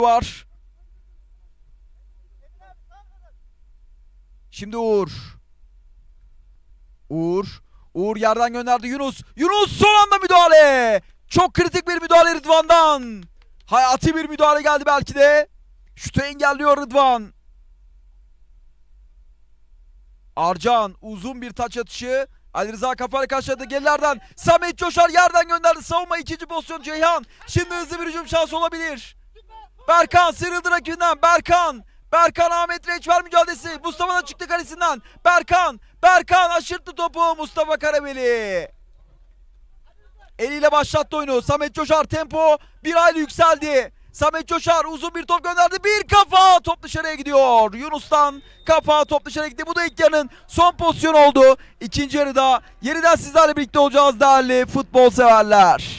var. Şimdi Uğur. Uğur. Uğur yerden gönderdi Yunus. Yunus son anda müdahale. Çok kritik bir müdahale Rıdvan'dan. Hayati bir müdahale geldi belki de. Şutu engelliyor Rıdvan. Arcan uzun bir taç atışı. Ali Rıza kafayla karşıladı gerilerden. Samet Coşar yerden gönderdi. Savunma ikinci pozisyon Ceyhan. Şimdi hızlı bir hücum şansı olabilir. Berkan sıyrıldı rakibinden. Berkan. Berkan Ahmet Reçber mücadelesi. Mustafa da çıktı kalesinden. Berkan. Berkan aşırttı topu Mustafa Karabeli. Eliyle başlattı oyunu. Samet Coşar tempo bir hayli yükseldi. Samet Coşar uzun bir top gönderdi. Bir kafa top dışarıya gidiyor. Yunus'tan kafa top dışarıya gitti. Bu da ilk yarının son pozisyon oldu. İkinci yarıda yeniden sizlerle birlikte olacağız değerli futbol severler.